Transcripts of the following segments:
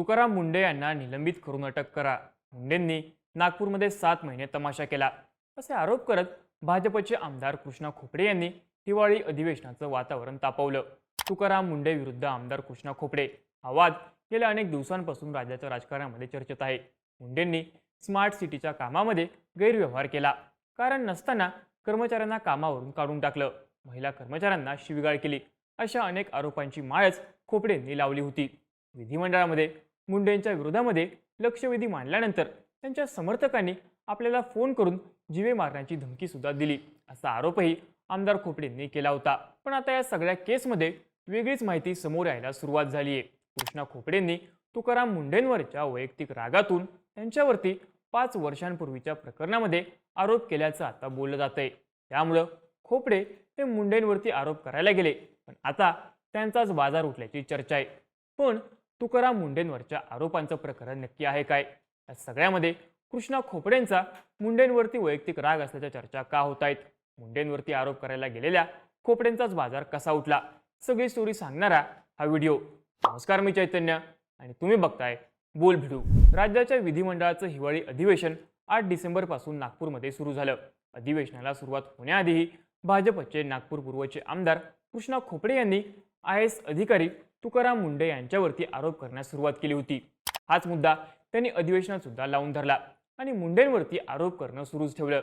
तुकाराम मुंडे यांना निलंबित करून अटक करा. मुंडेंनी नागपूरमध्ये सात महिने तमाशा केला. असे आरोप करत भाजपचे आमदार कृष्णा खोपडे यांनी हिवाळी अधिवेशनाचं वातावरण तापवलं. तुकाराम मुंडे विरुद्ध आमदार कृष्णा खोपडे. हा वाद गेल्या अनेक दिवसांपासून राज्याच्या राजकारणामध्ये चर्चेत आहे. मुंडेंनी स्मार्ट सिटीच्या कामामध्ये गैरव्यवहार केला. कारण नसताना कर्मचाऱ्यांना कामावरून काढून टाकलं. महिला कर्मचाऱ्यांना शिवीगाळ केली. अशा अनेक आरोपांची माळच खोपडेंनी लावली होती. विधिमंडळामध्ये मुंडेंच्या विरोधामध्ये लक्षवेधी मांडल्यानंतर त्यांच्या समर्थकांनी आपल्याला फोन करून जीवे मारण्याची धमकी सुद्धा दिली. असा आरोपही आमदार खोपडेंनी केला होता. पण आता या सगळ्या केसमध्ये वेगळीच माहिती समोर यायला सुरुवात झाली आहे. कृष्णा खोपडेंनी तुकाराम मुंडेंवरच्या वैयक्तिक रागातून त्यांच्यावरती पाच वर्षांपूर्वीच्या प्रकरणामध्ये आरोप केल्याचं आता बोललं जात आहे त्यामुळं खोपडे हे मुंडेंवरती आरोप करायला गेले. पण आता त्यांचाच बाजार उठल्याची चर्चा आहे. पण तुकाराम मुंडेंवरच्या आरोपांचं प्रकरण नक्की आहे काय? या सगळ्यामध्ये कृष्णा खोपडेंचा मुंडेंवरती वैयक्तिक राग असल्याच्या चर्चा का होत आहेत? मुंडेंवरती आरोप करायला गेलेल्या खोपडेंचाच बाजार कसा उठला? सगळी स्टोरी सांगणारा हा व्हिडिओ. नमस्कार मी चैतन्य आणि तुम्ही बघताय बोल भिडू. राज्याच्या विधिमंडळाचं हिवाळी अधिवेशन आठ डिसेंबरपासून नागपूरमध्ये सुरू झालं. अधिवेशनाला सुरुवात होण्याआधीही भाजपचे नागपूर पूर्वचे आमदार कृष्णा खोपडे यांनी आय एस अधिकारी तुकाराम मुंडे यांच्यावरती आरोप करण्यास सुरुवात केली होती. हाच मुद्दा त्यांनी अधिवेशनात सुद्धा लावून धरला आणि मुंडेंवरती आरोप करणं सुरूच ठेवलं.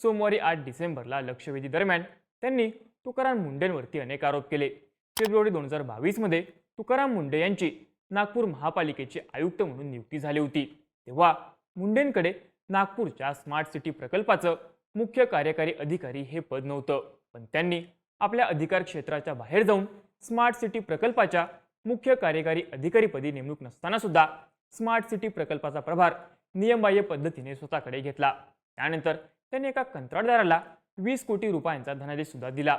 सोमवारी आठ डिसेंबरला लक्षवेधी दरम्यान त्यांनी तुकाराम मुंडेंवरती अनेक आरोप केले. फेब्रुवारी दोन हजार बावीसमध्ये तुकाराम मुंडे यांची नागपूर महापालिकेचे आयुक्त म्हणून नियुक्ती झाली होती. तेव्हा मुंडेंकडे नागपूरच्या स्मार्ट सिटी प्रकल्पाचं मुख्य कार्यकारी अधिकारी हे पद नव्हतं. पण त्यांनी आपल्या अधिकार क्षेत्राच्या बाहेर जाऊन स्मार्ट सिटी प्रकल्पाच्या मुख्य कार्यकारी अधिकारीपदी नेमणूक नसताना सुद्धा स्मार्ट सिटी प्रकल्पाचा प्रभार नियमबाह्य पद्धतीने स्वतःकडे घेतला. त्यानंतर त्यांनी एका कंत्राटदाराला वीस कोटी रुपयांचा धनादेश सुद्धा दिला.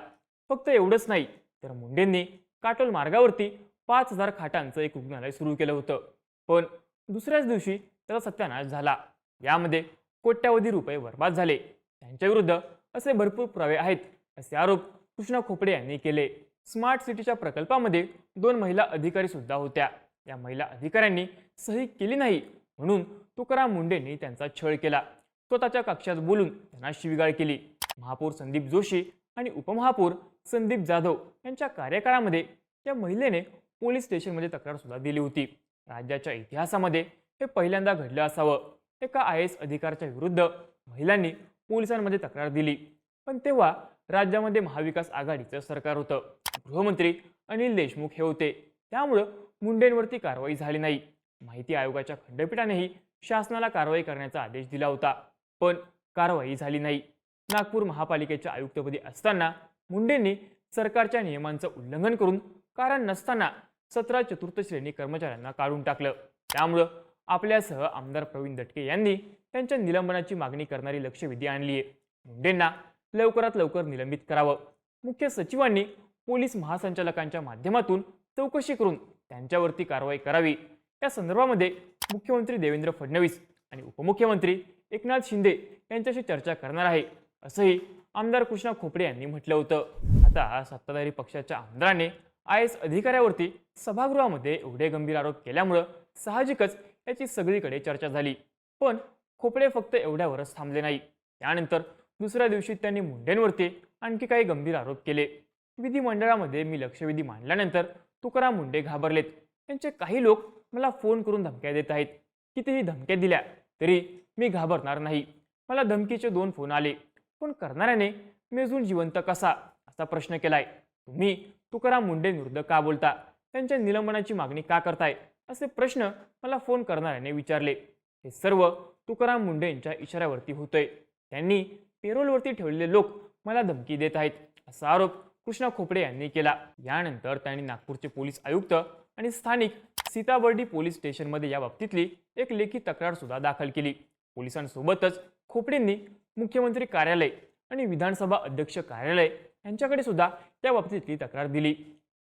फक्त एवढंच नाही तर मुंडेंनी काटोल मार्गावरती पाच हजार खाटांचं एक रुग्णालय सुरू केलं होतं. पण दुसऱ्याच दिवशी त्याचा सत्यानाश झाला. यामध्ये कोट्यावधी रुपये बर्बाद झाले. त्यांच्याविरुद्ध असे भरपूर पुरावे आहेत असे आरोप कृष्णा खोपडे यांनी केले. स्मार्ट सिटीच्या प्रकल्पामध्ये दोन महिला अधिकारी सुद्धा होत्या. या महिला अधिकाऱ्यांनी सही केली नाही म्हणून तुकाराम मुंडेंनी त्यांचा छळ केला. स्वतःच्या कक्षात बोलून त्यांना शिवीगाळ केली. महापौर संदीप जोशी आणि उपमहापौर संदीप जाधव यांच्या कार्यकाळामध्ये या महिलेने पोलीस स्टेशनमध्ये तक्रार सुद्धा दिली होती. राज्याच्या इतिहासामध्ये हे पहिल्यांदा घडलं असावं. एका आय एस अधिकाऱ्याच्या विरुद्ध महिलांनी पोलिसांमध्ये तक्रार दिली. पण तेव्हा राज्यामध्ये महाविकास आघाडीचं सरकार होतं. गृहमंत्री अनिल देशमुख हे होते. त्यामुळं मुंडेंवरती कारवाई झाली नाही. माहिती आयोगाच्या खंडपीठानेही शासनाला कारवाई करण्याचा आदेश दिला होता पण कारवाई झाली नाही. नागपूर महापालिकेच्या आयुक्तपदी असताना मुंडेंनी सरकारच्या नियमांचं उल्लंघन करून कारण नसताना सतरा चतुर्थ श्रेणी कर्मचाऱ्यांना काढून टाकलं. त्यामुळं आपल्यासह आमदार प्रवीण दटके यांनी त्यांच्या निलंबनाची मागणी करणारी लक्षवेधी आणली आहे मुंडेंना लवकरात लवकर निलंबित करावं. मुख्य सचिवांनी पोलीस महासंचालकांच्या माध्यमातून चौकशी करून त्यांच्यावरती कारवाई करावी. या संदर्भामध्ये मुख्यमंत्री देवेंद्र फडणवीस आणि उपमुख्यमंत्री एकनाथ शिंदे यांच्याशी चर्चा करणार आहे असंही आमदार कृष्णा खोपडे यांनी म्हटलं होतं. आता सत्ताधारी पक्षाच्या आमदाराने आय एस अधिकाऱ्यावरती सभागृहामध्ये एवढे गंभीर आरोप केल्यामुळं साहजिकच याची सगळीकडे चर्चा झाली. पण खोपडे फक्त एवढ्यावरच थांबले नाही. त्यानंतर दुसऱ्या दिवशी त्यांनी मुंडेंवरती आणखी काही गंभीर आरोप केले. विधिमंडळामध्ये मी लक्षवेधी मांडल्यानंतर तुकाराम मुंडे घाबरलेत. त्यांचे काही लोक मला फोन करून धमक्या देत आहेत. कितीही धमक्या दिल्या तरी मी घाबरणार नाही. मला धमकीचे दोन फोन आले. पण करणाऱ्याने मी अजून जिवंत कसा? असा प्रश्न केलाय. तुम्ही तुकाराम मुंडे विरुद्ध का बोलता? त्यांच्या निलंबनाची मागणी का करताय? असे प्रश्न मला फोन करणाऱ्याने विचारले. हे सर्व तुकाराम मुंडे यांच्या इशाऱ्यावरती होतंय. त्यांनी पेरोलवरती ठेवलेले लोक मला धमकी देत आहेत. असा आरोप कृष्णा खोपडे यांनी केला. यानंतर त्यांनी नागपूरचे पोलीस आयुक्त आणि स्थानिक सीताबर्डी पोलीस स्टेशनमध्ये या बाबतीतली एक लेखी तक्रार सुद्धा दाखल केली. पोलिसांसोबतच खोपडेंनी मुख्यमंत्री कार्यालय आणि विधानसभा अध्यक्ष कार्यालय यांच्याकडे सुद्धा त्या बाबतीतली तक्रार दिली.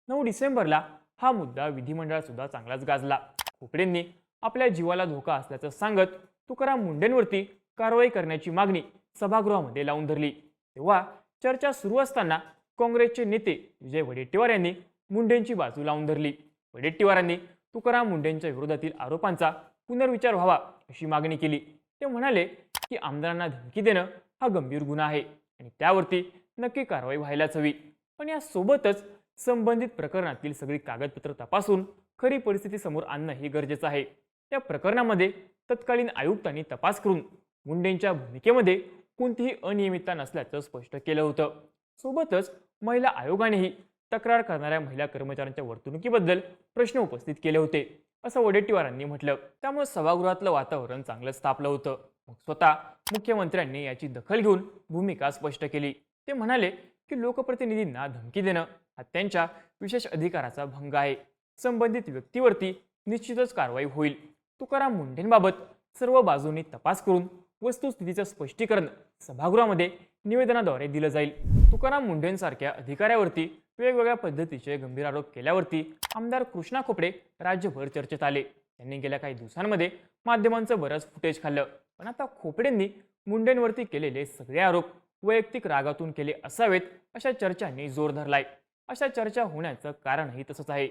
नऊ डिसेंबरला हा मुद्दा विधिमंडळात सुद्धा चांगलाच गाजला. खोपडेंनी आपल्या जीवाला धोका असल्याचं सांगत तुकाराम मुंडेंवरती कारवाई करण्याची मागणी सभागृहामध्ये लावून धरली. तेव्हा चर्चा सुरू असताना काँग्रेसचे नेते विजय वडेट्टीवार यांनी मुंडेंची बाजू लावून धरली. वडेट्टीवारांनी तुकाराम मुंडेंच्या विरोधातील आरोपांचा पुनर्विचार व्हावा अशी मागणी केली. ते म्हणाले की आमदारांना धमकी देणं हा गंभीर गुन्हा आहे आणि त्यावरती नक्की कारवाई व्हायलाच हवी. पण यासोबतच संबंधित प्रकरणातील सगळी कागदपत्र तपासून खरी परिस्थिती समोर आणणं हे गरजेचं आहे. त्या प्रकरणामध्ये तत्कालीन आयुक्तांनी तपास करून मुंडेंच्या भूमिकेमध्ये कोणतीही अनियमितता नसल्याचं स्पष्ट केलं होतं. सोबतच महिला आयोगानेही तक्रार करणाऱ्या महिला कर्मचाऱ्यांच्या वर्तणुकीबद्दल प्रश्न उपस्थित केले होते असं वडेट्टीवारांनी म्हटलं. त्यामुळे सभागृहातलं वातावरण चांगलंच तापलं होतं. मग स्वतः मुख्यमंत्र्यांनी याची दखल घेऊन भूमिका स्पष्ट केली. ते म्हणाले की लोकप्रतिनिधींना धमकी देणं हा त्यांच्या विशेष अधिकाराचा भंग आहे. संबंधित व्यक्तीवरती निश्चितच कारवाई होईल. तुकाराम मुंढेंबाबत सर्व बाजूंनी तपास करून वस्तुस्थितीचं स्पष्टीकरण सभागृहामध्ये निवेदनाद्वारे दिलं जाईल. तुकाराम मुंढेंसारख्या अधिकाऱ्यावरती वेगवेगळ्या पद्धतीचे गंभीर आरोप केल्यावरती आमदार कृष्णा खोपडे राज्यभर चर्चेत आले. त्यांनी गेल्या काही दिवसांमध्ये माध्यमांचं बरंच फुटेज खाल्लं. पण आता खोपडेंनी मुंडेंवरती केलेले सगळे आरोप वैयक्तिक रागातून केले असावेत अशा चर्चांनी जोर धरलाय. अशा चर्चा होण्याचं कारणही तसंच आहे.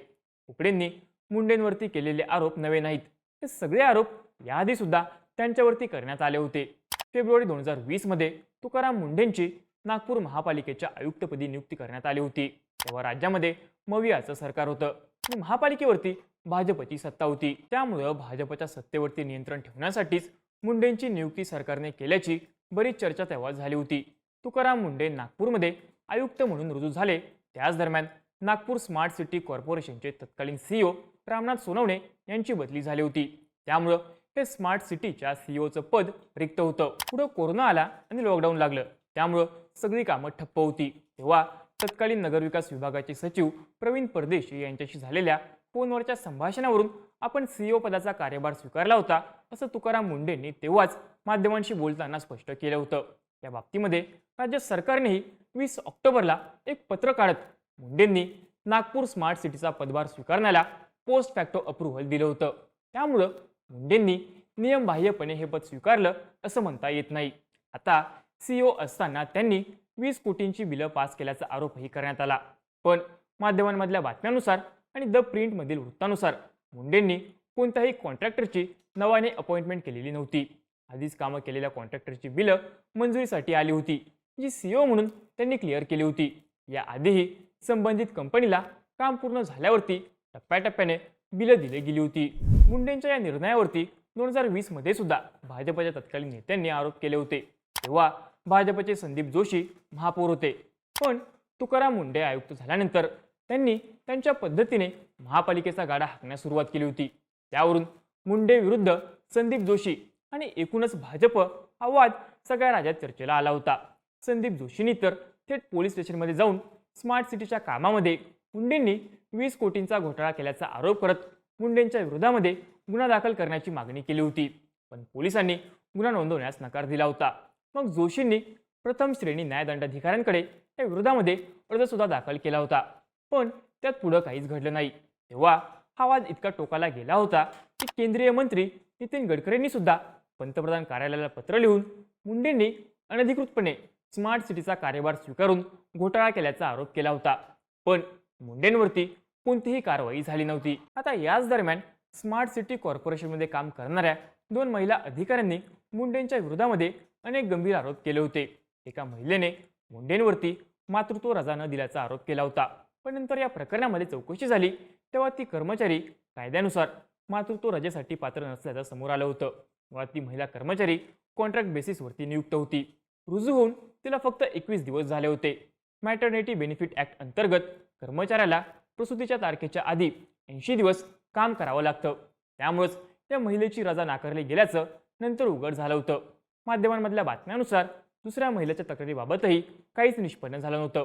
खोपडेंनी मुंडेंवरती केलेले आरोप नवे नाहीत. हे सगळे आरोप याआधी सुद्धा त्यांच्यावरती करण्यात आले होते. फेब्रुवारी दोन हजार वीसमध्ये तुकाराम मुंढेंची नागपूर महापालिकेच्या आयुक्तपदी नियुक्ती करण्यात आली होती. तेव्हा राज्यामध्ये मवियाचं सरकार होतं. आणि महापालिकेवरती भाजपची सत्ता होती. त्यामुळं भाजपच्या सत्तेवरती नियंत्रण ठेवण्यासाठीच मुंडेंची नियुक्ती सरकारने केल्याची बरीच चर्चा तेव्हा झाली होती. तुकाराम मुंडे नागपूरमध्ये आयुक्त म्हणून रुजू झाले. त्याच दरम्यान नागपूर स्मार्ट सिटी कॉर्पोरेशनचे तत्कालीन सीईओ रामनाथ सोनवणे यांची बदली झाली होती. त्यामुळं हे स्मार्ट सिटीच्या सीईओचं पद रिक्त होतं. पुढं कोरोना आला आणि लॉकडाऊन लागलं. त्यामुळं सगळी कामं ठप्प होती. तेव्हा तत्कालीन नगरविकास विभागाचे सचिव प्रवीण परदेशी यांच्याशी झालेल्या फोनवरच्या संभाषणावरून आपण सीईओ पदाचा कार्यभार स्वीकारला होता असं तुकाराम मुंडेंनी तेव्हाच माध्यमांशी बोलताना स्पष्ट केलं होतं. या बाबतीमध्ये राज्य सरकारनेही वीस ऑक्टोबरला एक पत्र काढत मुंडेंनी नागपूर स्मार्ट सिटीचा पदभार स्वीकारण्याला पोस्ट फॅक्टो अप्रुव्हल दिलं होतं. त्यामुळं मुंडेंनी नियमबाह्यपणे हे पद स्वीकारलं असं म्हणता येत नाही. आता सीईओ असताना त्यांनी वीस कोटींची बिलं पास केल्याचा आरोपही करण्यात आला. पण माध्यमांमधल्या बातम्यानुसार आणि द प्रिंटमधील वृत्तानुसार मुंडेंनी कोणत्याही कॉन्ट्रॅक्टरची नवाने अपॉइंटमेंट केलेली नव्हती. आधीच कामं केलेल्या कॉन्ट्रॅक्टरची बिलं मंजुरीसाठी आली होती जी सीईओ म्हणून त्यांनी क्लिअर केली होती. याआधीही संबंधित कंपनीला काम पूर्ण झाल्यावरती टप्प्याटप्प्याने बिलं दिली गेली होती. मुंडेंच्या या निर्णयावरती दोन हजार वीसमध्ये सुद्धा भाजपच्या तत्कालीन नेत्यांनी आरोप केले होते. तेव्हा भाजपचे संदीप जोशी महापौर होते. पण तुकाराम मुंडे आयुक्त झाल्यानंतर त्यांनी त्यांच्या पद्धतीने महापालिकेचा गाडा हाकण्यास सुरुवात केली होती. त्यावरून मुंडे विरुद्ध संदीप जोशी आणि एकूणच भाजप हा वाद सगळ्या राज्यात चर्चेला आला होता. संदीप जोशींनी तर थेट पोलीस स्टेशनमध्ये जाऊन स्मार्ट सिटीच्या कामामध्ये मुंडेंनी वीस कोटींचा घोटाळा केल्याचा आरोप करत मुंडेंच्या विरोधामध्ये गुन्हा दाखल करण्याची मागणी केली होती. पण पोलिसांनी गुन्हा नोंदवण्यास नकार दिला होता. मग जोशींनी प्रथम श्रेणी न्यायदंडाधिकाऱ्यांकडे या विरोधामध्ये अर्जसुद्धा दाखल केला होता. पण त्यात पुढं काहीच घडलं नाही. तेव्हा हा वाद इतका टोकाला गेला होता की केंद्रीय मंत्री नितीन गडकरींनी सुद्धा पंतप्रधान कार्यालयाला पत्र लिहून मुंडेंनी अनधिकृतपणे स्मार्ट सिटीचा कार्यभार स्वीकारून घोटाळा केल्याचा आरोप केला होता. पण मुंडेंवरती कोणतीही कारवाई झाली नव्हती. आता याच दरम्यान स्मार्ट सिटी कॉर्पोरेशनमध्ये काम करणाऱ्या दोन महिला अधिकाऱ्यांनी मुंडेंच्या विरोधामध्ये अनेक गंभीर आरोप केले होते. एका महिलेने मुंडेंवरती मातृत्व रजा न दिल्याचा आरोप केला होता. पण नंतर या प्रकरणामध्ये चौकशी झाली तेव्हा ती कर्मचारी कायद्यानुसार मातृत्व रजेसाठी पात्र नसल्याचं समोर आलं होतं. मुळात ती महिला कर्मचारी कॉन्ट्रॅक्ट बेसिसवरती नियुक्त होती. रुजू होऊन तिला फक्त एकवीस दिवस झाले होते. मॅटर्निटी बेनिफिट ॲक्ट अंतर्गत कर्मचाऱ्याला प्रसूतीच्या तारखेच्या आधी ऐंशी दिवस काम करावं लागतं. त्यामुळंच त्या महिलेची रजा नाकारली गेल्याचं नंतर उघड झालं होतं. माध्यमांमधल्या बातम्यानुसार दुसऱ्या महिलेच्या तक्रारीबाबतही काहीच निष्पन्न झालं नव्हतं.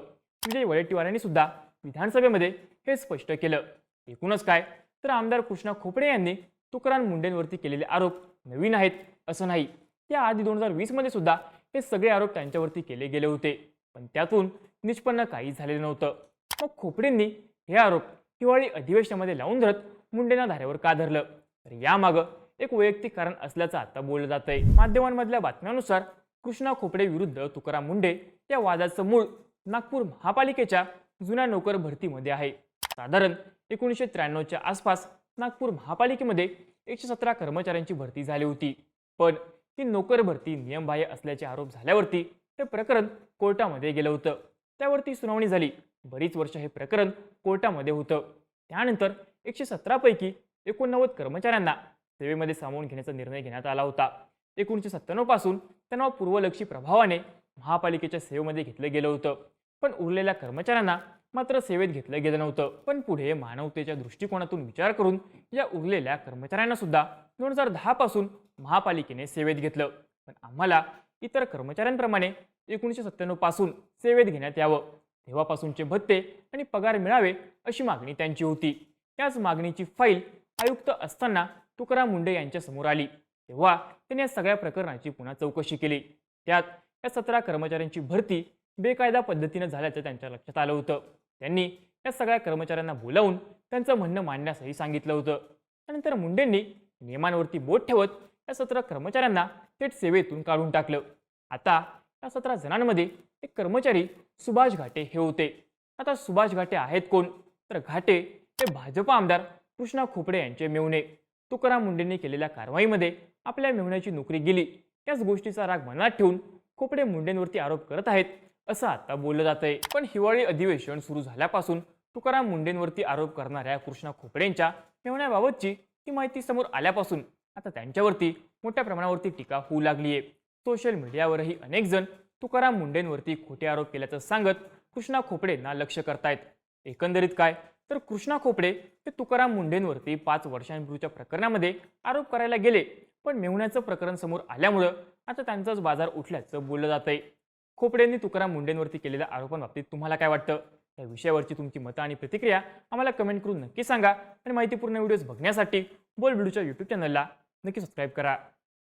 विजय वडेट्टीवारांनी सुद्धा विधानसभेमध्ये हे स्पष्ट केलं. एकूणच काय? तर आमदार कृष्णा खोपडे यांनी तुकाराम मुंडेंवरती केलेले आरोप नवीन आहेत असं नाही. त्याआधी आधी दोन हजार वीसमध्ये सुद्धा हे सगळे आरोप त्यांच्यावरती केले गेले होते. पण त्यातून निष्पन्न काहीच झालेलं नव्हतं. मग खोपडेंनी हे आरोप हिवाळी अधिवेशनामध्ये लावून धरत मुंडेंना धारेवर का धरलं? तर यामागं एक वैयक्तिक कारण असल्याचं आता बोललं जात आहे माध्यमांमधल्या बातम्यानुसार कृष्णा खोपडे विरुद्ध तुकाराम मुंडे या वादाचं मूळ नागपूर महापालिकेच्या जुन्या नोकर भरतीमध्ये आहे. साधारण एकोणीसशे त्र्याण्णवच्या आसपास नागपूर महापालिकेमध्ये एकशे सतरा कर्मचाऱ्यांची भरती झाली होती. पण ही नोकर भरती नियमबाह्य असल्याचे आरोप झाल्यावरती हे प्रकरण कोर्टामध्ये गेलं होतं. त्यावरती सुनावणी झाली. बरीच वर्ष हे प्रकरण कोर्टामध्ये होतं. त्यानंतर एकशे सतरापैकी एकोणनव्वद कर्मचाऱ्यांना सेवेमध्ये सामावून घेण्याचा निर्णय घेण्यात आला होता. एकोणीसशे सत्त्याण्णवपासून त्यांना पूर्वलक्षी प्रभावाने महापालिकेच्या सेवेमध्ये घेतलं गेलं होतं. पण उरलेल्या कर्मचाऱ्यांना मात्र सेवेत घेतलं गेलं नव्हतं. पण पुढे मानवतेच्या दृष्टिकोनातून विचार करून या उरलेल्या कर्मचाऱ्यांना सुद्धा दोन हजार दहापासून महापालिकेने सेवेत घेतलं. पण आम्हाला इतर कर्मचाऱ्यांप्रमाणे एकोणीसशे सत्त्याण्णवपासून सेवेत घेण्यात यावं. तेव्हापासूनचे भत्ते आणि पगार मिळावे अशी मागणी त्यांची होती. त्याच मागणीची फाईल आयुक्त असताना तुकाराम मुंडे यांच्यासमोर आली. तेव्हा त्यांनी या सगळ्या प्रकरणाची पुन्हा चौकशी केली. त्यात या सतरा कर्मचाऱ्यांची भरती बेकायदा पद्धतीनं झाल्याचं त्यांच्या लक्षात आलं होतं. त्यांनी या सगळ्या कर्मचाऱ्यांना बोलावून त्यांचं म्हणणं मांडण्यासही सांगितलं होतं. त्यानंतर मुंडेंनी नियमांवरती बोट ठेवत या सतरा कर्मचाऱ्यांना थेट सेवेतून काढून टाकलं. आता या सतरा जणांमध्ये एक कर्मचारी सुभाष घाटे हे होते. आता सुभाष घाटे आहेत कोण? तर घाटे हे भाजप आमदार कृष्णा खोपडे यांचे मेवणे तुकाराम मुंडेंनी केलेल्या कारवाईमध्ये आपल्या मेवण्याची नोकरी गेली. त्याच गोष्टीचा राग मनात ठेवून खोपडे मुंडेंवरती आरोप करत आहेत असं आता बोललं जात आहे पण हिवाळी अधिवेशन सुरू झाल्यापासून तुकाराम मुंडेंवरती आरोप करणाऱ्या कृष्णा खोपडेंच्या मेवण्याबाबतची ही माहिती समोर आल्यापासून आता त्यांच्यावरती मोठ्या प्रमाणावरती टीका होऊ लागली आहे सोशल मीडियावरही अनेक जण तुकाराम मुंडेंवरती खोटे आरोप केल्याचं सांगत कृष्णा खोपडेंना लक्ष करतायत. एकंदरीत काय? तर कृष्णा खोपडे ते तुकाराम मुंडेंवरती पाच वर्षांपूर्वीच्या प्रकरणामध्ये आरोप करायला गेले पण मेहुण्याचं प्रकरण समोर आल्यामुळं आता त्यांचाच बाजार उठल्याचं बोललं जात आहे खोपडेंनी तुकाराम मुंडेंवरती केलेल्या आरोपांबाबतीत तुम्हाला काय वाटतं? या विषयावरची तुमची मतं आणि प्रतिक्रिया आम्हाला कमेंट करून नक्की सांगा आणि माहितीपूर्ण व्हिडिओज बघण्यासाठी बोल व्हिडिओच्या यूट्यूब चॅनलला नक्की सबस्क्राईब करा.